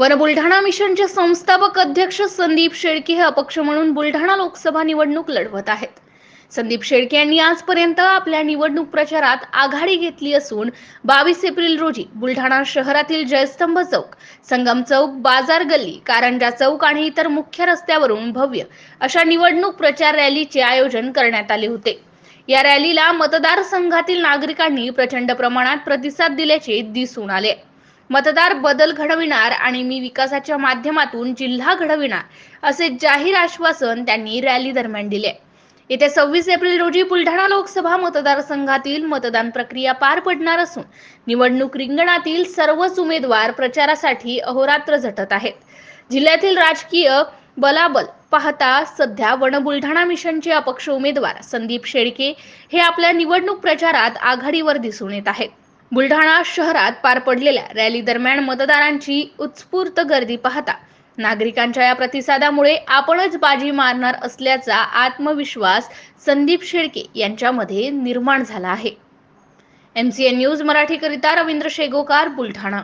One Buldhana मिशनचे संस्थापक अध्यक्ष संदीप शेळके हे अपक्ष म्हणून बुलढाणा लोकसभा निवडणूक लढवत आहेत. संदीप शेळके यांनी आजपर्यंत आपल्या निवडणूक प्रचारात आघाडी घेतली असून बावीस एप्रिल रोजी बुलढाणा शहरातील जयस्तंभ चौक संगम चौक बाजार गल्ली कारंजा चौक आणि इतर मुख्य रस्त्यावरून भव्य अशा निवडणूक प्रचार रॅलीचे आयोजन करण्यात आले होते. या रॅलीला मतदारसंघातील नागरिकांनी प्रचंड प्रमाणात प्रतिसाद दिल्याचे दिसून आले. मतदार बदल घडविणार आणि मी विकासाच्या माध्यमातून जिल्हा घडविणार असे जाहीर आश्वासन त्यांनी रॅली दरम्यान दिले. येत्या सव्वीस एप्रिल रोजी बुलढाणा लोकसभा मतदारसंघातील मतदान प्रक्रिया पार पडणार असून निवडणूक रिंगणातील सर्वच उमेदवार प्रचारासाठी अहोरात्र झटत आहेत. जिल्ह्यातील राजकीय बलाबल पाहता सध्या वन बुलढाणा मिशनचे अपक्ष उमेदवार संदीप शेळके हे आपल्या निवडणूक प्रचारात आघाडीवर दिसून येत आहेत. बुलढाणा शहरात पार पडलेल्या रॅली दरम्यान मतदारांची उत्स्फूर्त गर्दी पाहता. नागरिकांच्या या प्रतिसादामुळे आपणच बाजी मारणार असल्याचा आत्मविश्वास संदीप शेळके यांच्यामध्ये निर्माण झाला आहे. एमसीएन न्यूज मराठीकरिता रवींद्र शेगोकार बुलढाणा.